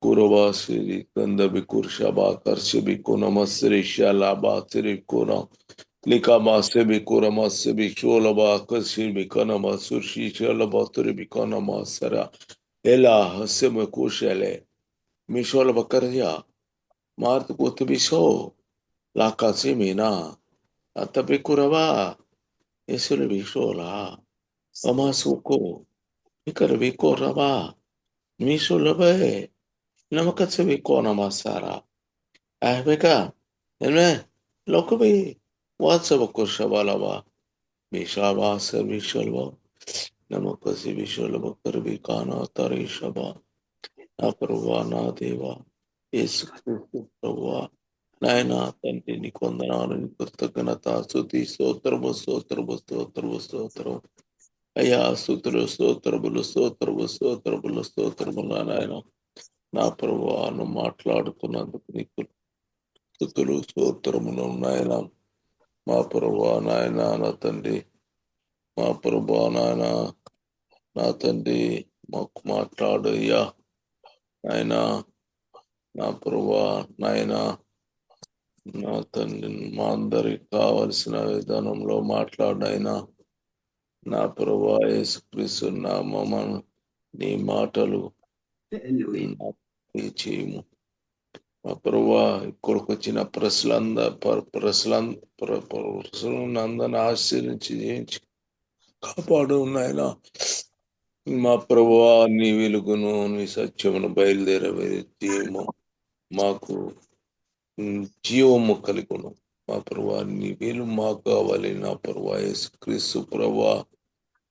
kurobasirikanda bikursaba karse bikonamasirikşala basirikona likamase bikuramase bikşolaba kasir bikanama surşişala batır bikanama sara ela haseme kuşele mişola bakarya mart kutbiso lakasimina atabi kuraba esule bikşola amasuko ikar bikoraba mişola be Kona Masara Ahbeka Enme Lokabi WhatsApp Kurshabalaba Bishaba Servishalva Namakasi Vishalva Karbi Kana Tari Shaba Naparva Na Deva Yesu Kristu Prabhuwa నాయన తండ్రి నీ కొందనాలు నీ కృతజ్ఞత స్థుతి స్తోత్రము స్తోత్రము స్తోత్రము స్తోత్రం అయ్యా స్థుతులు స్తోత్రములు స్తోత్రము స్తోత్రములు స్తోత్రములు నాయన నా ప్రభువాను మాట్లాడుతున్నందుకు నీకు స్థుతులు స్తోత్రములు నాయన మా ప్రభువా నాయన నా తండ్రి. మా ప్రభువా నాయన నా తండ్రి మాకు మాట్లాడయ్యా నాయన నా ప్రభా నాయన నా తండ్రి మా అందరికి కావలసిన విధానంలో మాట్లాడైనా. నా ప్రభా యేసుక్రీస్తు నామము నీ మాటలు చేయము మా ప్రభా ఇక్కడికి వచ్చిన ప్రశ్నంద ప్రశ్నలంద ప్రశ్నలను అందరిని ఆశ్చర్యించి జయించి కాపాడు నాయన మా ప్రభువా నీ వెలుగును నీ సత్యమును బయలుదేరవేమో మాకు జీవము కలిగును. మా ప్రభా నీ వేలు మాకు కావాలి. నా ప్రభా క్రీస్తు ప్రభా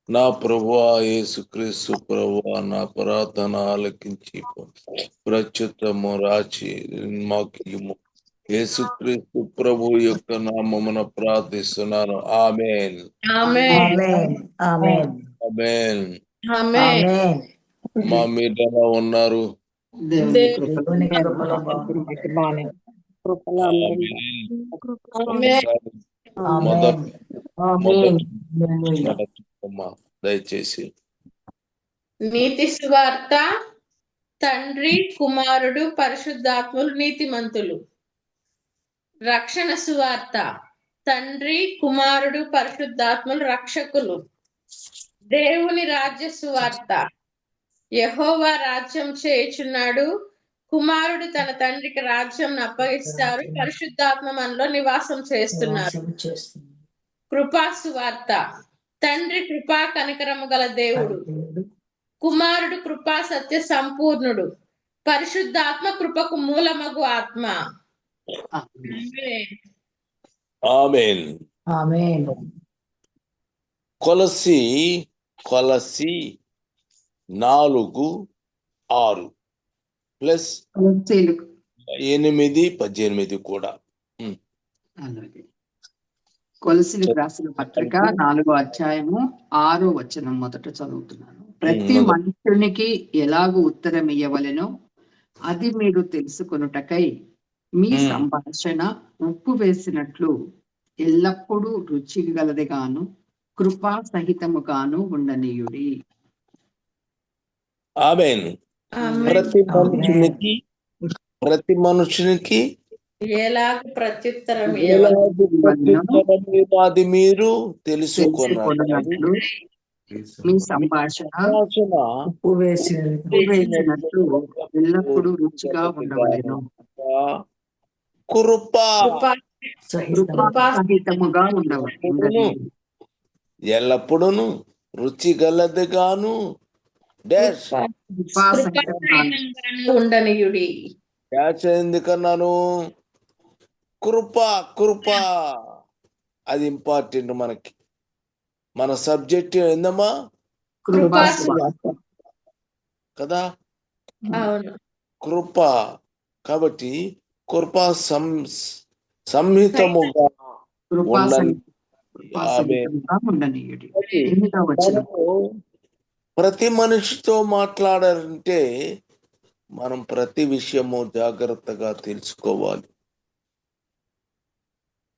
నా ప్రభా యేసుక్రీస్తు ప్రభా నా ప్రార్థన ఆలకించి ప్రత్యుత్తము రాచి మాకు. యేసుక్రీస్తు ప్రభు యొక్క నామమున ప్రార్థిస్తున్నాను. Amen. Amen. Amen. Amen. Amen. Amen. Amen. మా మీద ఉన్నారు. మొదటి అమ్మా, దయచేసి. నీతి సువార్త తండ్రి కుమారుడు పరిశుద్ధాత్ములు నీతిమంతులు. రక్షణ సువార్త తండ్రి కుమారుడు పరిశుద్ధాత్ములు రక్షకులు. దేవుని రాజ్య సువార్త. యెహోవా రాజ్యం చేయుచున్నాడు. కుమారుడు తన తండ్రికి రాజ్యం అప్పగిస్తారు. పరిశుద్ధాత్మ మనలో నివాసం చేస్తున్నారు. కృపా సువార్త. తండ్రి కృపా కనికరము గల దేవుడు. కుమారుడు కృపా సత్య సంపూర్ణుడు. పరిశుద్ధాత్మ కృపకు మూలమగు ఆత్మ. ఆమేన్. ఆమెన్. ఆమేన్. కొలసి కొలసి నాలుగు ఆరు. ప్లస్ ఎనిమిది పద్దెనిమిది కూడా. కొలసిలకు రాసిన పత్రిక నాలుగో అధ్యాయము ఆరో వచనం మొదట చదువుతున్నాను ప్రతి. మనుషునికి ఎలాగూ ఉత్తరం ఇయ్యవలెనో అది మీరు తెలుసుకొనుటకై మీ. సంభాషణ ఉప్పు వేసినట్లు ఎల్లప్పుడూ రుచి గలదిగాను కృపా సహితముగాను ఉండనీయుడి ఆమెన్. ప్రతి మనుషునికి ప్రతి మనుషునికి ప్రత్యుత్తరం మీరు అది మీరు తెలుసుకున్నారు. మీ సంభాషణ ఉప్పు వేసి ఉప్పు వేసినట్లు ఎల్లప్పుడూ రుచిగా ఉండవలెను. కృప కృపా సహితం కృపా సహితముగా ఉండవలెను. ఎల్లప్పుడూ రుచి గలదిగాను ఉండనీయుడి. ఎందుకన్నాను? కృప కృప అది ఇంపార్టెంట్ మనకి. మన సబ్జెక్ట్ ఏందమ్మా? కదా? అవును. కృప. కాబట్టి కృప సం సంహితముగా మనము ప్రతి మనిషితో మాట్లాడాలంటే మనం ప్రతి విషయము జాగ్రత్తగా తెలుసుకోవాలి.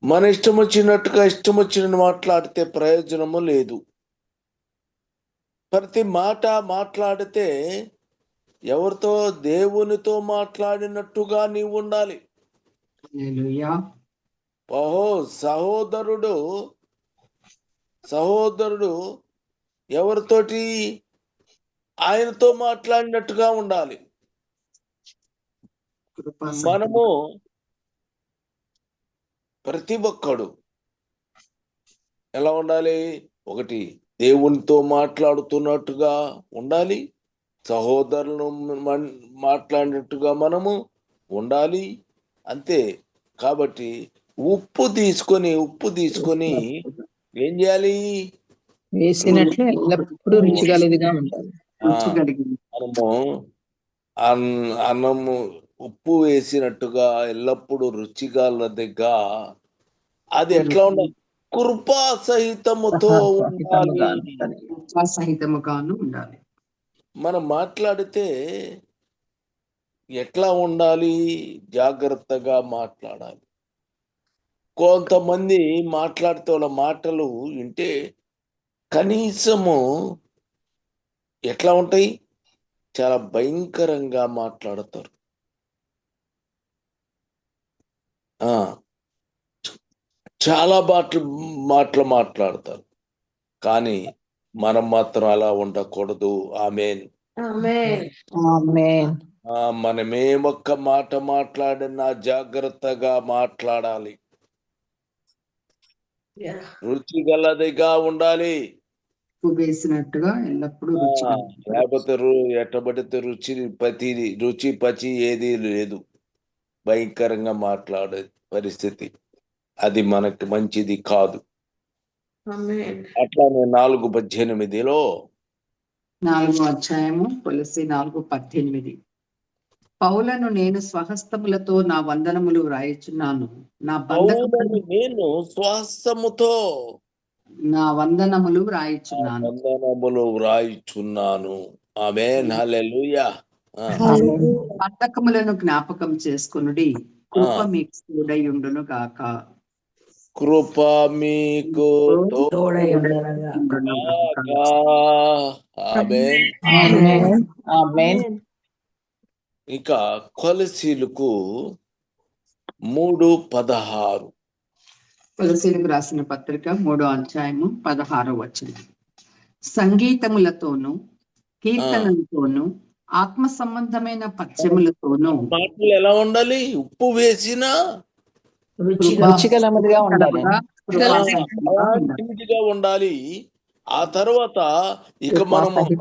మన ఇష్టం వచ్చినట్టుగా ఇష్టం వచ్చిన మాట్లాడితే ప్రయోజనము లేదు. ప్రతి మాట మాట్లాడితే ఎవరితో దేవునితో మాట్లాడినట్టుగా నీవు ఉండాలి. ఓహో సహోదరుడు సహోదరుడు ఎవరితోటి ఆయనతో మాట్లాడినట్టుగా ఉండాలి. మనము ప్రతి ఒక్కడు ఎలా ఉండాలి? ఒకటి దేవునితో మాట్లాడుతున్నట్టుగా ఉండాలి. సహోదరులను మాట్లాడినట్టుగా మనము ఉండాలి. అంతే. కాబట్టి ఉప్పు తీసుకొని ఉప్పు తీసుకొని ఏం చేయాలి? వేసినట్లు ఎల్లప్పుడూ ఉండాలి. రుచి మనము అన్- అన్నము ఉప్పు వేసినట్టుగా ఎల్లప్పుడూ రుచిగలదిగా అది ఎట్లా ఉండాలి? కృపా సహితముతో ఉండాలి. ఉండాలి. కృపా సహితముగాను ఉండాలి. మనం మాట్లాడితే ఎట్లా ఉండాలి? జాగ్రత్తగా మాట్లాడాలి. కొంతమంది మాట్లాడితే వాళ్ళ మాటలు వింటే కనీసము ఎట్లా ఉంటాయి? చాలా భయంకరంగా మాట్లాడతారు. ఆ. చాలా మాటలు మాటలు మాట్లాడతారు. కానీ మనం మాత్రం అలా ఉండకూడదు. ఆమెన్. ఆమేన్. ఆమేన్. ఆ మనమే ఒక్క మాట మాట్లాడినా జాగ్రత్తగా మాట్లాడాలి. రుచి గలదిగా ఉండాలి. వేసినట్టుగా ఎల్లప్పుడూ. లేకపోతే ఎట్టబడితే రుచి పతి రుచి పచి ఏది లేదు. భయంకరంగా మాట్లాడే పరిస్థితి. అది మనకి మంచిది కాదు. ఆమేన్. అట్లానే నాలుగు పద్దెనిమిదిలో నాలుగో అధ్యాయము తులసి నాలుగు పద్దెనిమిది. పౌలను నేను స్వహస్తములతో నా వందనములు వ్రాయిచున్నాను. నా బంధకములను పౌలను నేను శ్వాసముతో నా వందనములు వ్రాయిచున్నాను. వందనములు వ్రాయిచున్నాను. ఆమె హల్లెలూయా. బంధకములను జ్ఞాపకం చేసుకునుడి. కృప. మీకు తోడై ఉండును గాక. ఆమేన్. ఆమేన్. ఇక కొలసీలకు మూడు పదహారు. తులసిలకు రాసిన పత్రిక మూడో అధ్యాయము పదహారో వచనం. సంగీతములతోను కీర్తనలతోను ఆత్మ సంబంధమైన పద్యములతోను మాటలు ఎలా ఉండాలి? ఉప్పు వేసిన రుచిగా ఉండాలి అలాంటిదిగా ఉండాలి. ఆ తర్వాత ఇక ఉండాలి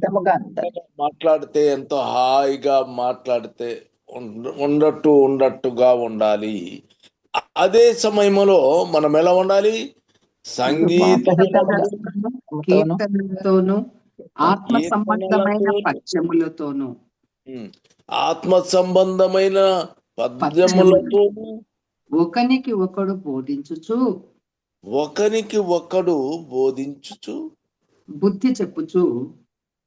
మాట్లాడితే ఎంతో హాయిగా మాట్లాడితే ఉండ- ఉండట్టు ఉండట్టుగా ఉండాలి. అదే సమయంలో మనం ఎలా ఉండాలి? సంగీత సహితముగా కీర్తనలతోను ఆత్మ సంబంధమైన పద్యములతోను. ఉమ్, ఆత్మ సంబంధమైన పద్యములతో ఒకనికి ఒకడు బోధించుచు. ఒకరికి ఒకడు బోధించుచు. బుద్ధి చెప్పుచు.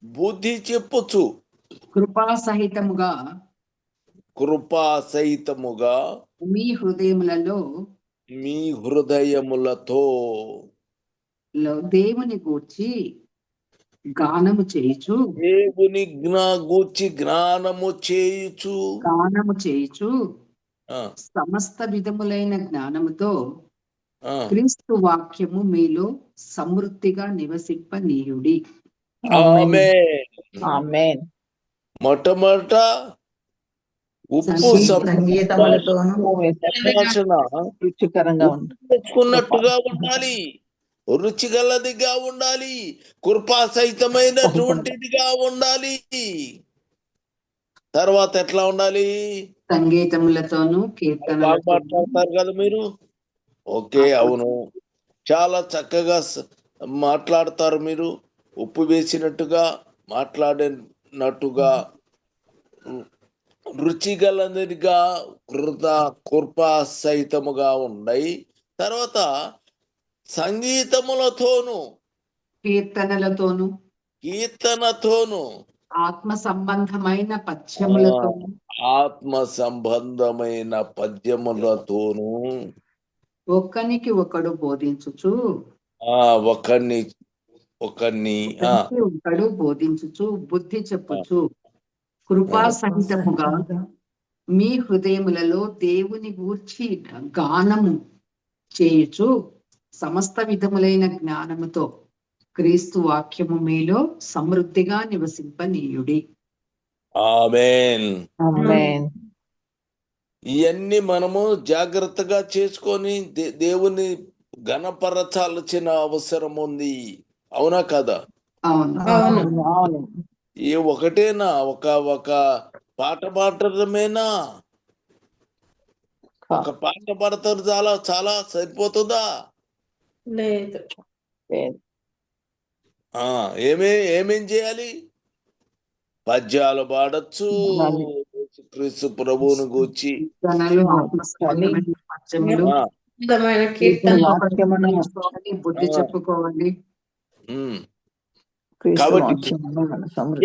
బుద్ధి చెప్పుచు. కృపా సహితముగా. కృపా సహితముగా. మీ హృదయములలో. మీ హృదయములతో. దేవుని గూర్చి గానము చేయుచు. దేవుని గూర్చి జ్ఞానము చేయుచు. గానము చేయుచు. సమస్త విధములైన జ్ఞానముతో. క్రీస్తు వాక్యము మీలో సమృద్ధిగా నివసింపనీయుడి. ఆమేన్. ఆమేన్. మొట్టమొదట ఉప్పు తెచ్చుకున్నట్టుగా ఉండాలి. రుచిగలదిగా ఉండాలి. కృపా సహితమైనటువంటిదిగా ఉండాలి. తర్వాత ఎట్లా ఉండాలి? సంగీతములతోనూ మాట్లాడతారు కదా మీరు? ఓకే అవును. చాలా చక్కగా మాట్లాడతారు మీరు. ఉప్పు వేసినట్టుగా మాట్లాడినట్టుగా రుచిగలదిగా కృత కృపా సహితముగా ఉన్నాయి తర్వాత సంగీతములతోను. కీర్తనలతోనూ. కీర్తనతోను. ఆత్మ సంబంధమైన పద్యములతో ఆత్మ సంబంధమైన పద్యములతోను ఒక్కనికి ఒకడు బోధించుచు. ఆ ఒకరిని ఒకరిని ఒకనికి ఒకడు బోధించుచు బుద్ధి చెప్పుచు. కృపా సహితముగా మీ హృదయములలో దేవుని గూర్చి గానము చేయుచు సమస్త విధములైన జ్ఞానముతో క్రీస్తు వాక్యము మీలో సమృద్ధిగా నివసింపనీయుడి. ఆమెన్. ఆమేన్. ఇవన్నీ మనము జాగ్రత్తగా చేసుకొని దేవుని గణపరచాల్సిన అవసరం ఉంది. అవునా కదా? అవును. అవును. అవును. ఏ ఒకటేనా? ఒక ఒక పాట పాడటమేనా? ఒక పాట పాడతారు చాలా చాలా సరిపోతుందా? లేదు. ఏమే ఏమేం చేయాలి? పద్యాలు పాడచ్చు. క్రీస్తు ప్రభువును గూర్చి. బుద్ధి. చెప్పుకోవాలి. కాబట్టి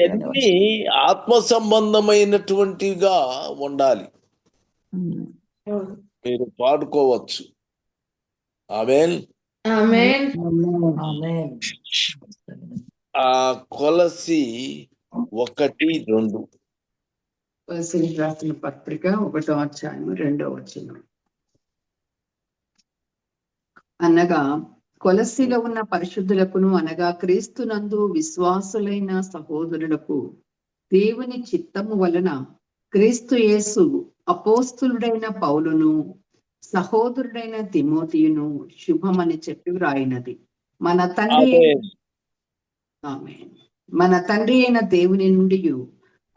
ఇవన్నీ ఆత్మ సంబంధమైనటువంటిగా ఉండాలి. మీరు పాడుకోవచ్చు. ఆమెన్. ఆమేన్. ఆమేన్. ఆమేన్. ఆ కొలసి ఒకటి రెండు. పరిశీలి రాసిన పత్రిక ఒకటో అధ్యాయం రెండో వచనం అనగా కొలసిలో ఉన్న పరిశుద్ధులకును అనగా క్రీస్తునందు విశ్వాసులైన సహోదరులకు దేవుని చిత్తము వలన క్రీస్తు యేసు అపోస్తులుడైన పౌలును సహోదరుడైన తిమోతియును శుభమని చెప్పి వ్రాయినది. మన తండ్రి ఆమేన్. మన తండ్రి అయిన దేవుని నుండి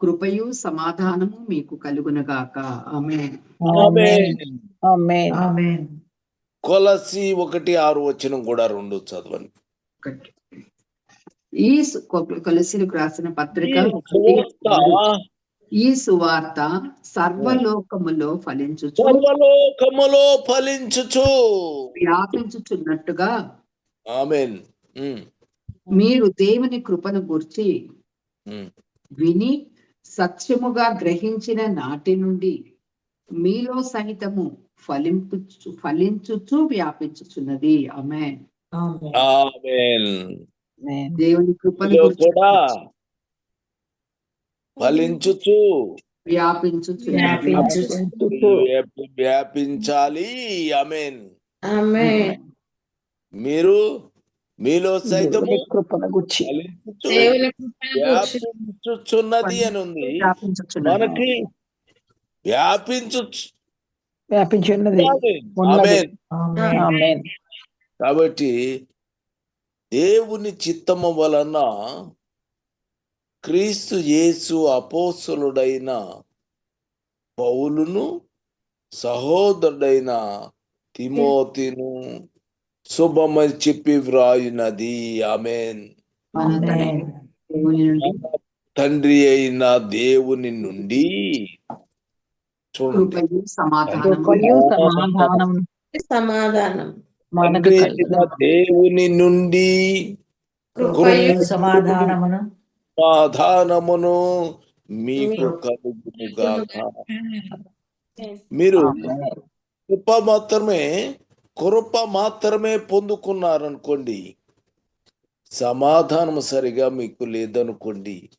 కృపయు సమాధానము మీకు కలుగునగాక. ఆమె ఆమేన్. ఆమేన్. ఆమేన్. కొలసి ఒకటి ఆరు వచనం కూడా రెండు చదవండి. ఈ కొలసీలకు రాసిన పత్రిక ఈ సువార్త. సర్వలోకములో ఫలించుచు. సర్వలోకములో ఫలించుచు. వ్యాపించుచున్నట్టుగా. ఆమెన్. మీరు దేవుని కృపను గుర్చి. విని సత్యముగా గ్రహించిన నాటి నుండి మీలో సహితము ఫలింపు ఫలించుచు వ్యాపించుచున్నది. ఆమె ఆమేన్. ఆమెన్. ఆమేన్. దేవుని గురించి కూడా ఫలించుచు వ్యాపించుచు. వ్యాపి- వ్యాపించాలి. ఆమేన్. మీరు మీలో గూర్చి. వ్యాపించుచున్నది అని ఉంది మనకి వ్యాపించు వ్యాపించున్నది. కాబట్టి దేవుని చిత్తము వలన క్రీస్తు యేసు అపోస్తులుడైన పౌలును సహోదరుడైన తిమోతిను శుభమని చెప్పి వ్రాయునది. ఆమెన్. తండ్రి అయిన దేవుని నుండి చూడండి. సమాధానం. దేవుని నుండి కృపయు సమాధానమును. సమాధానమును మీకు కలుగునుగాక. మీరు. కృప మాత్రమే కృప మాత్రమే పొందుకున్నారనుకోండి సమాధానం సరిగా మీకు లేదనుకోండి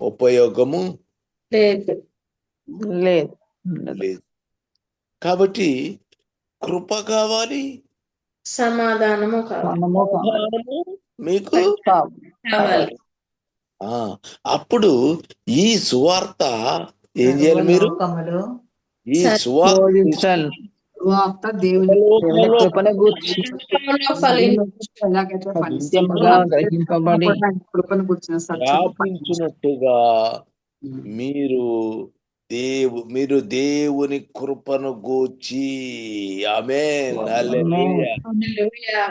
ఉపయోగము లేదు. కాబట్టి కృప కావాలి. సమాధానము కావాలి. మీకు కావాలి. కావాలి. ఆ అప్పుడు ఈ సువార్త ఏం చేయాలి మీరు? ఈ. సువార్త సువార్త దేవుని దేవుని కృపను గూర్చి లోకంలో ఫలించు ఎలాగైతే సత్యముగా గ్రహింపబడి కృపను కూర్చున్న సత్యము వ్యాపించినట్టుగా మీరు దేవు మీరు దేవుని కృపను గూర్చి ఆమేన్ హల్లెలూయా. హల్లెలూయా.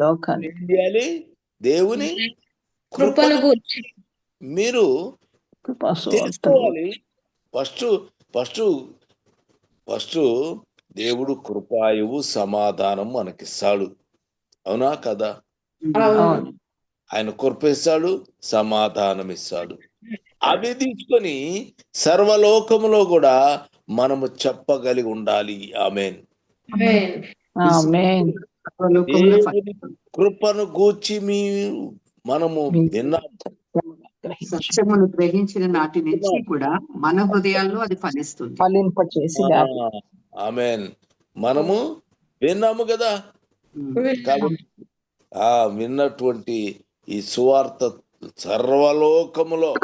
లోకాన్ని ఏం చేయాలి దేవుని కృపను గూర్చి మీరు తెలుసుకోవాలి ఫస్ట్ ఫస్ట్ ఫస్ట్ దేవుడు కృపాయువు సమాధానం మనకిస్తాడు. అవునా కదా? ఆయన కృపిస్తాడు సమాధానం ఇస్తాడు అవి తీసుకొని సర్వలోకములో కూడా మనము చెప్పగలిగి ఉండాలి. ఆమెన్. కృపను గూర్చి మీ మనము మీ విన్నాం. గ్రహించు సత్యమును గ్రహించిన నాటి నుంచి కూడా మన హృదయాల్లో అది ఫలిస్తుంది. ఫలింప చేసి ఆమెన్. మనము విన్నాము కదా? కాబట్టి ఆ విన్నటువంటి ఈ సువార్త సర్వలోకములో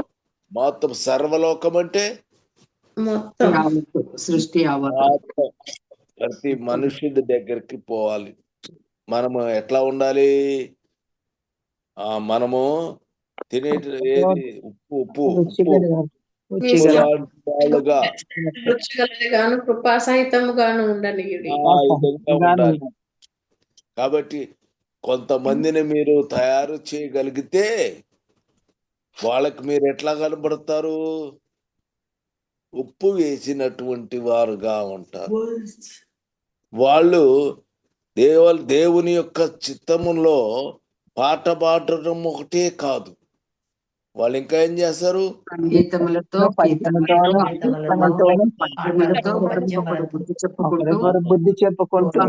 మొత్తం. సర్వలోకం అంటే మొత్తం సృష్టి ప్రతి మనుషుడి దగ్గరికి పోవాలి. మనము ఎట్లా ఉండాలి? ఆ మనము తినే ఉప్పు ఉప్పు గాను ఉండనియుడి కాబట్టి కొంతమందిని మీరు తయారు చేయగలిగితే వాళ్ళకి మీరు ఎట్లా కనబడతారు? ఉప్పు వేసినటువంటి వారుగా ఉంటారు. వాళ్ళు దేవ దేవుని యొక్క చిత్తములో పాట పాడటం ఒకటే కాదు. వాళ్ళు ఇంకా ఏం చేస్తారు సంగీతములతో బుద్ధి చెప్పుకుంటూ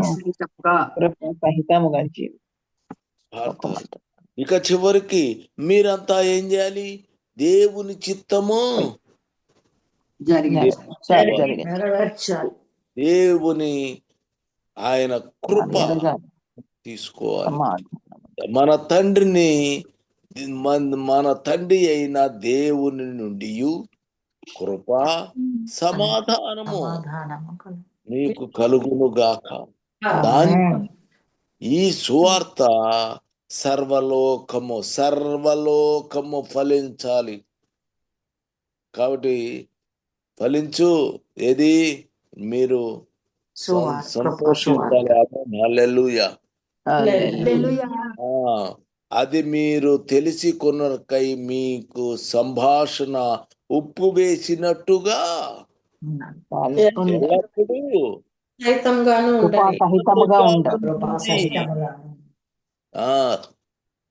ఇక చివరికి మీరంతా ఏం చేయాలి? దేవుని చిత్తము జరిగింది జరిగింది. నెరవేర్చాలి. దేవుని ఆయన కృప. తీసుకోవాలి. మన తండ్రిని మన- మన తండ్రి అయిన దేవుని నుండి కృప సమాధానము. నీకు కలుగును గాక దాని ఈ సువార్త సర్వలోకము సర్వలోకము ఫలించాలి. కాబట్టి ఫలించు ఏది? మీరు. సంతోషించాలి. హల్లెలూయా. హల్లెలూయా. ఆ, అది మీరు తెలిసి కొనకై మీకు సంభాషణ ఉప్పు వేసినట్టుగా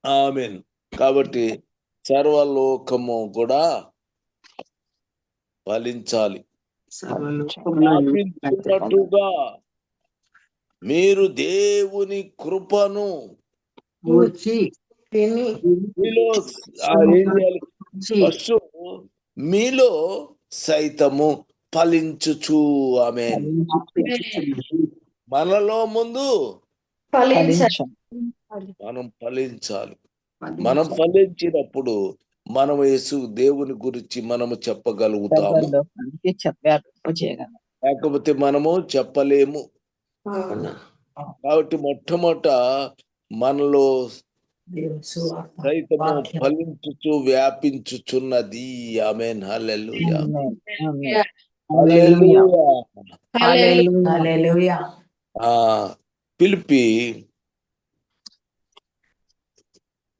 ఆమెన్. కాబట్టి సర్వలోకము కూడా ఫలించాలి. మీరు దేవుని కృపను మీలో ఏం చేయాలి? ఫస్ట్ మీలో సైతము ఫలించుచు ఆమె మనలో ముందు. మనం ఫలించాలి. మనం ఫలించినప్పుడు మనం యేసు దేవుని గురించి మనము చెప్పగలుగుతాము. లేకపోతే మనము చెప్పలేము. కాబట్టి మొట్టమొదట మనలో సైతము. ఫలించుచు వ్యాపించుచున్నది amen hallelujah amen. Amen. Hallelujah. Hallelujah. Hallelujah. ఆ పిలిపి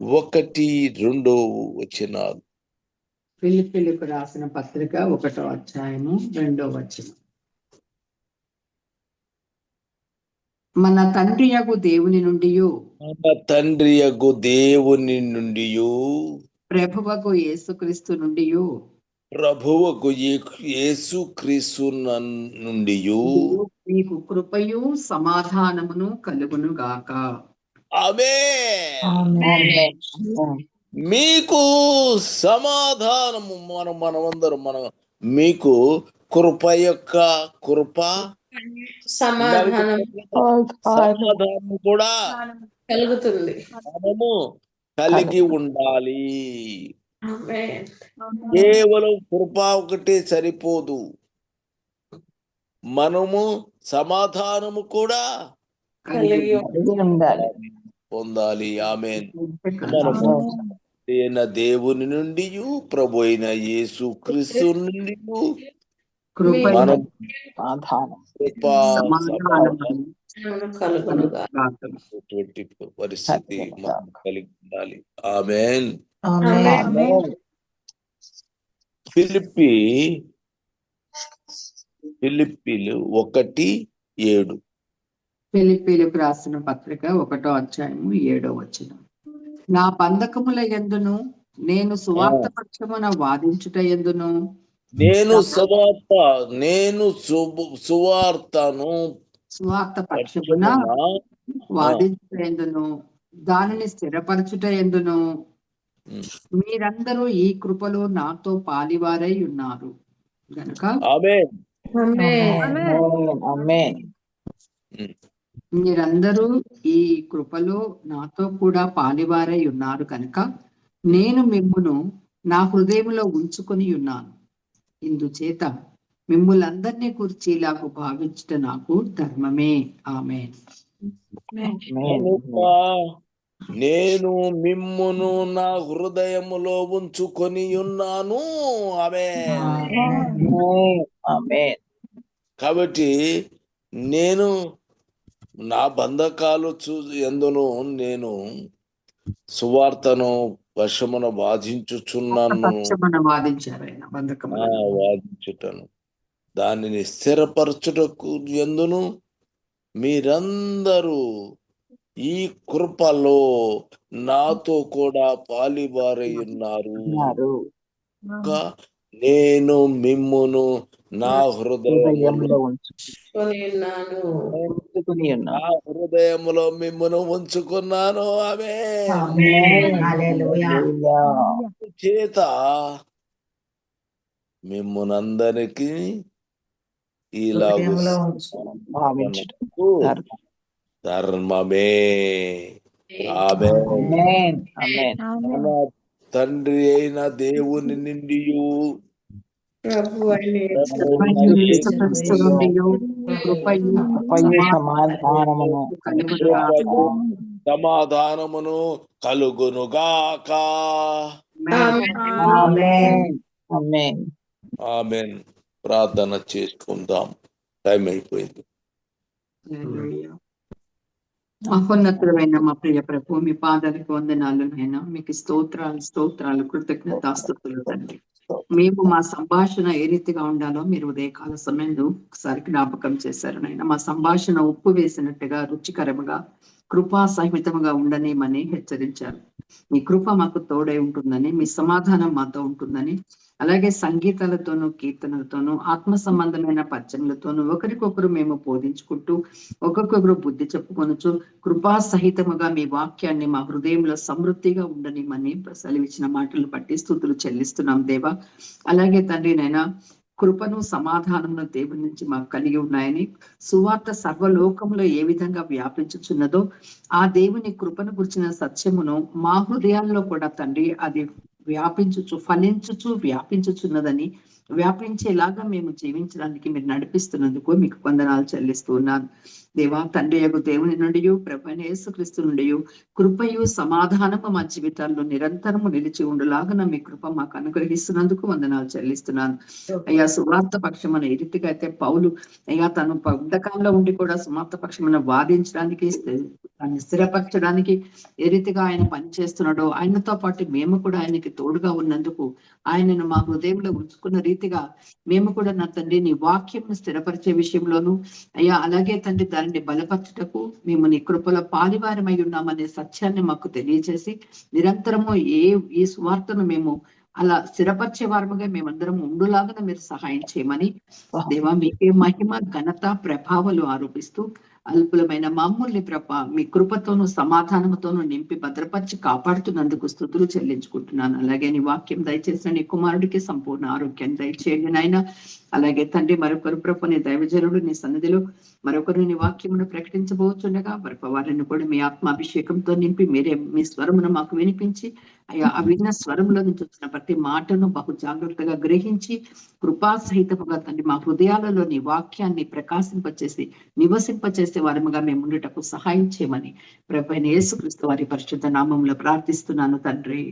ఒకటి రెండో వచ్చినాలు ఫిలిపిలకు రాసిన పత్రిక ఒకటో అధ్యాయము రెండో వచనం మన తండ్రి యగు దేవుని నుండి మన తండ్రి యగు దేవుని నుండి ప్రభువకు యేసుక్రీస్తు నుండి ప్రభువుకు యేసు క్రీస్తు నుండి మీకు కృపయు సమాధానమును కలుగును గాక. ఆమేన్. మీకు సమాధానము మనం మనమందరం మన మీకు కృప యొక్క కృప సమాధానం. సమాధానం కూడా కలుగుతుంది. మనము కలిగి ఉండాలి. ఆమేన్. కేవలం కృప ఒకటే సరిపోదు. మనము సమాధానము కూడా కలిగి కలిగి ఉండాలి. పొందాలి. ఆమె మనము దేవుని నుండి ప్రభు అయిన యేసు క్రీస్తు నుండి కృప పరిస్థితి మనం కలిగి ఉండాలి. ఆమెన్. ఆమేన్. ఆమేన్. ఫిలిప్పి ఫిలిప్పీలు ఒకటి ఏడు. ఫిలిప్పీలకు రాసిన పత్రిక ఒకటో అధ్యాయము ఏడో వచనం. నా బంధకముల ఎందును? నేను సువార్త పక్షమున వాదించుట ఎందును? నేను సువార్త నేను సువార్తను సువార్త పక్షమున వాదించుట ఎందును దానిని స్థిరపరచుట ఎందును మీరందరూ ఈ కృపలో నాతో పాలివారై ఉన్నారు. గనుక మీరందరూ ఈ కృపలో నాతో కూడా పాలివారై ఉన్నారు. కనుక నేను మిమ్మును నా హృదయంలో ఉంచుకొని ఉన్నాను. ఇందుచేత మిమ్ములందరినీ గురించి ఇలాగ భావించట నాకు ధర్మమే. ఆమె నేను మిమ్మును నా హృదయములో ఉంచుకొని ఉన్నాను. ఆమె ఆమేన్. కాబట్టి నేను నా బంధకాలు చూ ఎందును నేను సువార్తను వశమున బాధించుచున్నాను. ఆ, వాదించుటను. దానిని స్థిరపరచుటకు ఎందును? మీరందరూ ఈ కృపలో నాతో కూడా పాలిబారై ఉన్నారు. నేను మిమ్మును నా హృదయం హృదయంలో కొని ఉన్నాను. ఉంచుకుని నా హృదయములో మిమ్మును ఉంచుకున్నాను. ఆమె. చేత మిమ్మునందరికి ఇలా హృదయంలో. ధర్మమే. ఆమె తండ్రి అయిన దేవుని నుండి ప్రభు సమాధానమును కలుగునుగాక. ఆమెన్. ప్రార్థన చేసుకుందాం. టైం అయిపోయింది. మహోన్నతుడమైన మా ప్రియ ప్రభు మీ పాదాలకు వందనాలు నైనా మీకు స్తోత్రాలు స్తోత్రాలు కృతజ్ఞతాస్తుతులు తండ్రి. మేము మా సంభాషణ ఏ రీతిగా ఉండాలో మీరు ఉదయకాల సమయంలో ఒకసారి జ్ఞాపకం చేశారు నాయన. మా సంభాషణ ఉప్పు వేసినట్టుగా రుచికరంగా కృపా సహితముగా ఉండని మని హెచ్చరించారు. మీ కృప మాకు తోడై ఉంటుందని మీ సమాధానం మాతో ఉంటుందని అలాగే సంగీతాలతోనూ కీర్తనలతోనూ ఆత్మ సంబంధమైన పద్యములతోనూ ఒకరికొకరు మేము బోధించుకుంటూ ఒక్కొక్కరు బుద్ధి చెప్పుకొనొచ్చు కృపా సహితముగా మీ వాక్యాన్ని మా హృదయంలో సమృద్ధిగా ఉండనిమని సెలవిచ్చిన మాటలు బట్టి స్థుతులు చెల్లిస్తున్నాం దేవా. అలాగే తండ్రి నైనా కృపను సమాధానమును దేవుని నుంచి మాకు కలిగి ఉన్నాయని సువార్త సర్వలోకంలో ఏ విధంగా వ్యాపించుచున్నదో ఆ దేవుని కృపను గురించిన సత్యమును మా హృదయాల్లో కూడా తండ్రి అది వ్యాపించుచు ఫలించుచు వ్యాపించుచున్నదని వ్యాపించేలాగా మేము జీవించడానికి మీరు నడిపిస్తున్నందుకు మీకు వందనాలు చెల్లిస్తూ ఉన్నాను. దేవా తండ్రి యొక్క దేవుని నుండి ప్రభైన యేసుక్రీస్తు నుండి కృపయు సమాధానము మా జీవితాల్లో నిరంతరము నిలిచి ఉండలాగా మీ కృప మాకు అనుగ్రహిస్తున్నందుకు వందనాలు చెల్లిస్తున్నాను. అయ్యా సువార్త పక్షమున ఏ రీతిగా అయితే పౌలు అయ్యా తను బంధకాల్లో ఉండి కూడా సువార్త పక్షమున వాదించడానికి స్థిరపరచడానికి ఏ రీతిగా ఆయన పనిచేస్తున్నాడో ఆయనతో పాటు మేము కూడా ఆయనకి తోడుగా ఉన్నందుకు ఆయనను మా హృదయంలో ఉంచుకున్న రీతిగా మేము కూడా నా తండ్రి నీ వాక్యం స్థిరపరిచే విషయంలోను అయ్యా అలాగే తండ్రి దానిని బలపరచుటకు మేము నీ కృపలో పాలివారమై ఉన్నామనే సత్యాన్ని మాకు తెలియజేసి నిరంతరము ఏ ఈ సువార్తను మేము అలా స్థిరపరిచే వారముగా మేమందరం ఉండులాగా మీరు సహాయం చేయమని దేవా మీకే మహిమ ఘనత ప్రభావాలు ఆరోపిస్తూ అల్పులమైన మమ్ముల్ని ప్రభ మీ కృపతోనూ సమాధానంతోనూ నింపి భద్రపరిచి కాపాడుతున్నందుకు స్థుతులు చెల్లించుకుంటున్నాను. అలాగే నీ వాక్యం దయచేసిన నీ కుమారుడికి సంపూర్ణ ఆరోగ్యాన్ని దయచేయండి నాయన. అలాగే తండ్రి మరొకరు ప్రభు నీ దైవజనుడు నీ సన్నిధిలో మరొకరు నీ వాక్యమును ప్రకటించబోతుండగా మరొక వారిని కూడా మీ ఆత్మాభిషేకంతో నింపి మీరే మీ స్వరమును మాకు వినిపించి అయ్యా ఆ విన్న స్వరంలో నుంచి వచ్చిన ప్రతి మాటను బహు జాగ్రత్తగా గ్రహించి కృపా సహితముగా తండ్రి మా హృదయాలలో నీ వాక్యాన్ని ప్రకాశింపచేసి నివసింపచేసే వారముగా మేము ఉండుటకు సహాయం చేయమని ప్రభు యేసుక్రీస్తు వారి పరిశుద్ధ నామంలో ప్రార్థిస్తున్నాను తండ్రి.